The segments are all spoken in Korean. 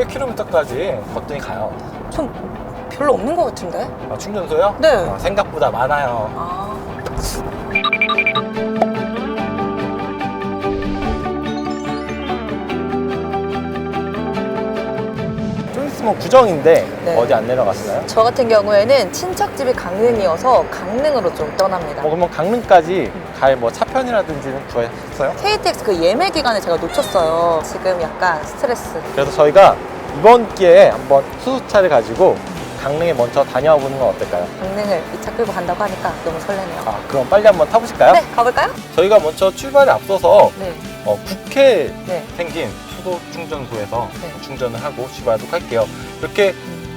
600km까지 거뜬히 가요. 좀 별로 없는 것 같은데? 아, 충전소요? 네. 어, 생각보다 많아요. 아, 좀 있으면 구정인데 네. 어디 안 내려갔어요? 저 같은 경우에는 친척집이 강릉이어서 강릉으로 좀 떠납니다. 어, 그러면 강릉까지 갈 뭐 차편이라든지는 구했어요? KTX 그 예매 기간에 제가 놓쳤어요. 지금 약간 스트레스. 그래서 저희가 이번 기회에 한번 수소차를 가지고 강릉에 먼저 다녀와 보는 건 어떨까요? 강릉을 이 차 끌고 간다고 하니까 너무 설레네요. 아, 그럼 빨리 한번 타보실까요? 네, 가볼까요? 저희가 먼저 출발에 앞서서 네. 어, 국회 네. 생긴 수소 충전소에서 네. 충전을 하고 출발하도록 할게요. 이렇게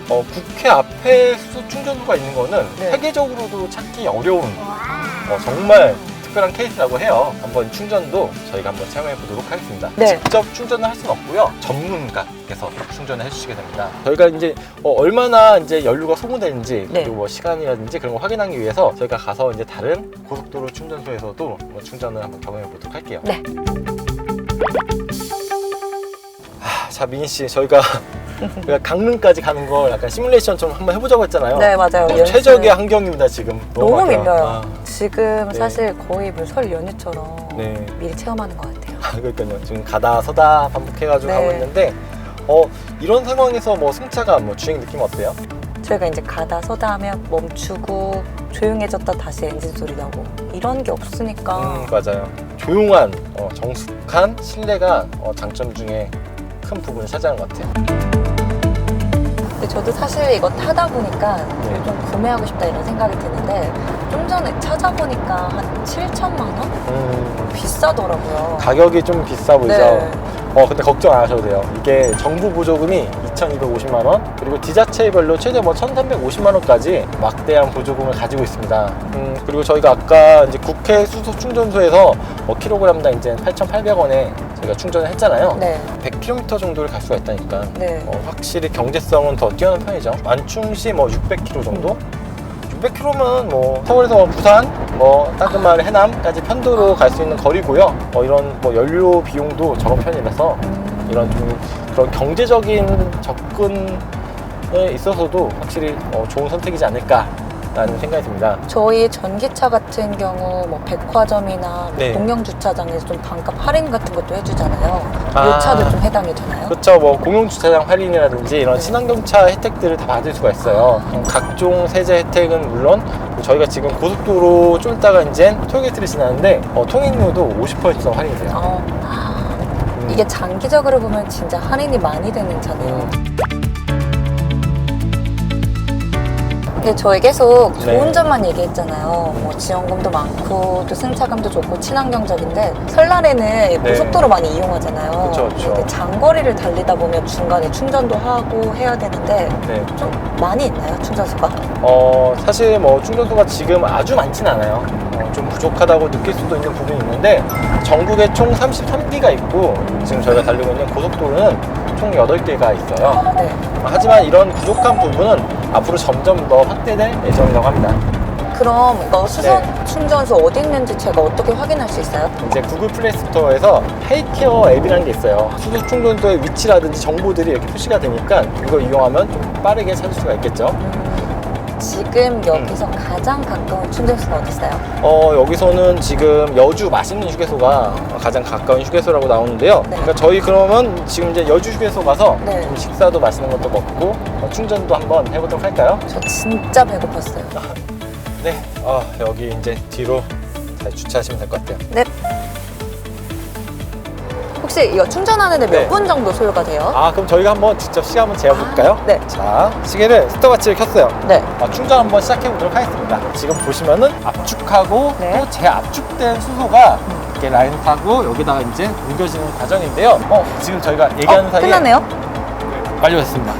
어, 국회 앞에 수소 충전소가 있는 거는 네. 세계적으로도 찾기 어려운 어, 정말 특별한 케이스라고 해요. 한번 충전도 저희가 한번 체험해 보도록 하겠습니다. 네. 직접 충전을 할 수는 없고요. 전문가께서 충전을 해주시게 됩니다. 저희가 이제 어, 얼마나 이제 연료가 소모되는지 네. 그리고 뭐 시간이라든지 그런 거 확인하기 위해서 저희가 가서 이제 다른 고속도로 충전소에서도 뭐 충전을 한번 경험해 보도록 할게요. 네. 자 민희 씨 저희가 강릉까지 가는 걸 약간 시뮬레이션 좀 한번 해보자고 했잖아요. 네, 맞아요. 어. 최적의 환경입니다 지금. 너무 막혀요. 밀려요. 아, 지금 네. 사실 거의 무슨 설 연휴처럼 네. 미리 체험하는 것 같아요. 아, 그러니까요. 지금 가다 서다 반복해가지고 네. 가고 있는데 어 이런 상황에서 뭐 승차가 뭐 주행 느낌 어때요? 저희가 이제 가다 서다 하면 멈추고 조용해졌다 다시 엔진 소리 나고 이런 게 없으니까 음 맞아요. 조용한 어, 정숙한 실내가 어, 장점 중에 큰 부분을 차지하는 것 같아요. 근데 저도 사실 이거 타다 보니까 네. 좀 구매하고 싶다 이런 생각이 드는데 좀 전에 찾아보니까 한 7천만 원? 음, 비싸더라고요. 가격이 좀 비싸 보이죠? 네. 어 근데 걱정 안 하셔도 돼요. 이게 정부 보조금이 2,250만 원 그리고 지자체별로 최대 뭐 1,350만 원까지 막대한 보조금을 가지고 있습니다. 음, 그리고 저희가 아까 이제 국회 수소 충전소에서 뭐 킬로그램당 이제 8,800원에 저희가 충전을 했잖아요. 네. 100km 정도를 갈 수가 있다니까. 네. 어, 확실히 경제성은 더 뛰어난 편이죠. 완충시 뭐 600km 정도? 600km면 뭐 서울에서 뭐 부산, 뭐 따끔한 해남까지 편도로 갈 수 있는 거리고요. 어, 이런 뭐 연료 비용도 적은 편이라서 음, 이런 좀 그런 경제적인 접근에 있어서도 확실히 어, 좋은 선택이지 않을까 라는 생각이 듭니다. 저희 전기차 같은 경우 뭐 백화점이나 뭐 네. 공영 주차장에서 좀 반값 할인 같은 것도 해주잖아요. 아. 이 차도 좀 해당이 되나요? 그렇죠. 뭐 공용 주차장 할인이라든지 이런 네. 친환경차 혜택들을 다 받을 수가 있어요. 어, 각종 세제 혜택은 물론 저희가 지금 고속도로 좀 있다가 이제 톨게이트를 지나는데 어, 통행료도 50% 할인이 돼요. 어, 음. 이게 장기적으로 보면 진짜 할인이 많이 되는 차네요. 근데 저희 계속 네. 좋은 점만 얘기했잖아요. 뭐 지원금도 많고 또 승차감도 좋고 친환경적인데 설날에는 고속도로 많이 이용하잖아요. 네. 그쵸, 그쵸. 근데 장거리를 달리다 보면 중간에 충전도 하고 해야 되는데 네. 좀 많이 있나요 충전소가? 어, 사실 뭐 충전소가 지금 아주 많진 않아요. 어, 좀 부족하다고 느낄 수도 있는 부분이 있는데 전국에 총 33기가 있고 지금 저희가 달리고 있는 고속도로는 총 8개가 있어요. 네. 하지만 이런 부족한 부분은 앞으로 점점 더 확대될 예정이라고 합니다. 그럼 이거 수소 네. 충전소 어디 있는지 제가 어떻게 확인할 수 있어요? 이제 구글 플레이 스토어에서 하이케어 앱이라는 게 있어요. 수소 충전소의 위치라든지 정보들이 이렇게 표시가 되니까 이걸 이용하면 좀 빠르게 찾을 수가 있겠죠. 지금 여기서 가장 가까운 충전소가 어디 있어요? 어, 여기서는 지금 여주 맛있는 휴게소가 가장 가까운 휴게소라고 나오는데요. 네. 그러니까 저희 그러면 지금 이제 여주 휴게소 가서 네. 좀 식사도 맛있는 것도 먹고 어, 충전도 한번 해보도록 할까요? 저 진짜 배고팠어요. 네. 아, 여기 이제 뒤로 잘 주차하시면 될 것 같아요. 네. 혹시 이거 충전하는데 네. 몇분 정도 소요가 돼요? 아, 그럼 저희가 한번 직접 시간 한번 재볼까요? 아, 네. 자, 시계를 스톱워치를 켰어요. 네. 아, 충전 한번 시작해 보도록 하겠습니다. 지금 보시면은 압축하고 네. 또 재압축된 수소가 이렇게 라인 타고 여기다가 이제 옮겨지는 과정인데요. 어, 지금 저희가 얘기하는 어, 사이에 끝나네요? 완료됐습니다.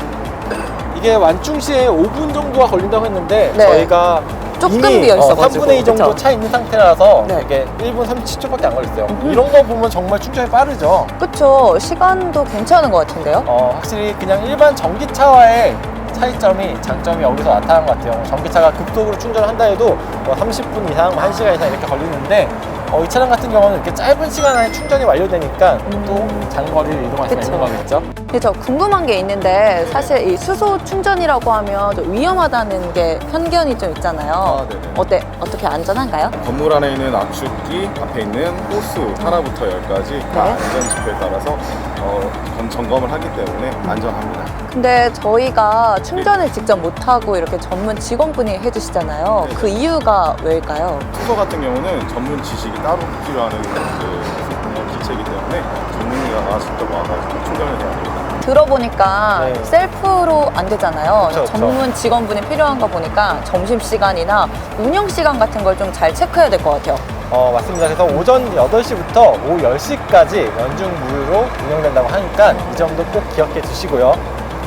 이게 완충 시에 5분 정도가 걸린다고 했는데 네. 저희가 조금 비어 있어가지고, 3분의 2 정도 그쵸? 차 있는 상태라서 네. 이게 1분 37초밖에 안 걸렸어요. 이런 거 보면 정말 충전이 빠르죠. 그쵸. 시간도 괜찮은 것 같은데요? 어, 확실히 그냥 일반 전기차와의 차이점이 장점이 여기서 나타나는 것 같아요. 전기차가 급속으로 충전을 한다 해도 뭐 30분 이상, 1시간 이상 이렇게 걸리는데 어, 이 차량 같은 경우는 이렇게 짧은 시간 안에 충전이 완료되니까 음. 또 장거리를 이동할 수 그쵸. 있는 거겠죠. 근데 저 궁금한 게 있는데 사실 이 수소 충전이라고 하면 좀 위험하다는 게 편견이 좀 있잖아요. 아, 네네. 어때 어떻게 안전한가요? 건물 안에 있는 압축기, 앞에 있는 호스 하나부터 열까지 다 네. 안전 지표에 따라서 어, 건- 점검을 하기 때문에 안전합니다. 근데 저희가 충전을 직접 못하고 이렇게 전문 직원분이 해주시잖아요. 네. 그 이유가 왜일까요? 수소 같은 경우는 전문 지식이 따로 필요한 그 어, 기체이기 때문에 전문가가 직접 와가지고 충전을 해야 됩니다. 들어보니까 네. 셀프로 안 되잖아요. 그쵸, 그쵸. 전문 직원분이 필요한 거 보니까 점심시간이나 운영시간 같은 걸 좀 잘 체크해야 될 것 같아요. 어, 맞습니다. 그래서 오전 8시부터 오후 10시까지 연중 무휴로 운영된다고 하니까 이 점도 꼭 기억해 주시고요.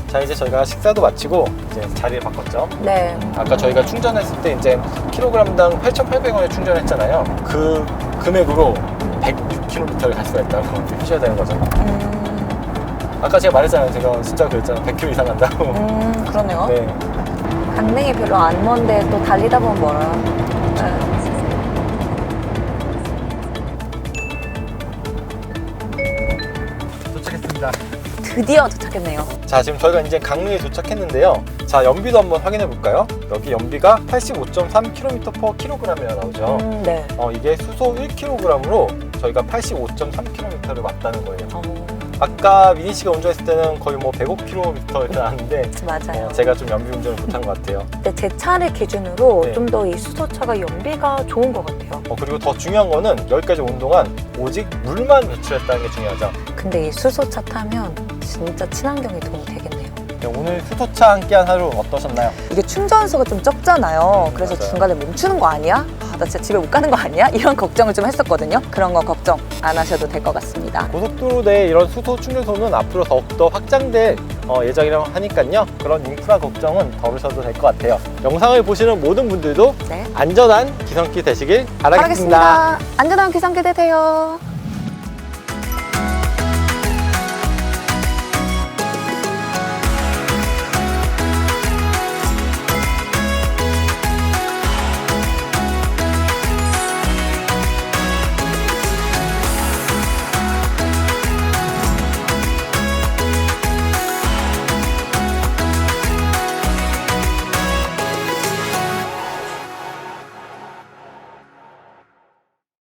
자, 이제 저희가 식사도 마치고 이제 자리를 바꿨죠. 네. 아까 저희가 충전했을 때 이제 킬로그램당 8,800원에 충전했잖아요. 그 금액으로 106km를 갈 수가 있다고 표시해야 되는 거죠. 음, 아까 제가 말했잖아요. 제가 숫자 그랬잖아요. 100km 이상 간다고. 음, 그러네요. 네. 강릉이 별로 안 먼데 또 달리다 보면 멀어요. 네. 도착했습니다. 드디어 도착했네요. 자, 지금 저희가 이제 강릉에 도착했는데요. 자, 연비도 한번 확인해 볼까요? 여기 연비가 85.3km per kg이라 나오죠. 음, 네. 어, 이게 수소 1kg으로 저희가 85.3km를 왔다는 거예요. 어, 아까 미니 씨가 운전했을 때는 거의 뭐 105km 나왔는데 맞아요. 어, 제가 좀 연비 운전을 못한 것 같아요. 근데 제 차를 기준으로 네. 좀 더 이 수소차가 연비가 좋은 것 같아요. 어, 그리고 더 중요한 거는 여기까지 온 동안 오직 물만 배출했다는 게 중요하죠. 근데 이 수소차 타면 진짜 친환경에 도움이 되겠네요. 네, 오늘 수소차 함께한 하루 어떠셨나요? 이게 충전소가 좀 적잖아요. 그래서 맞아요. 중간에 멈추는 거 아니야? 아, 나 진짜 집에 못 가는 거 아니야? 이런 걱정을 좀 했었거든요. 그런 거 걱정 안 하셔도 될 것 같습니다. 고속도로 내 이런 수소 충전소는 앞으로 더욱더 확장될 어, 예정이라고 하니까요. 그런 인프라 걱정은 덜으셔도 될 것 같아요. 영상을 보시는 모든 분들도 네. 안전한 기성기 되시길 바라겠습니다. 안전한 귀성기 되세요.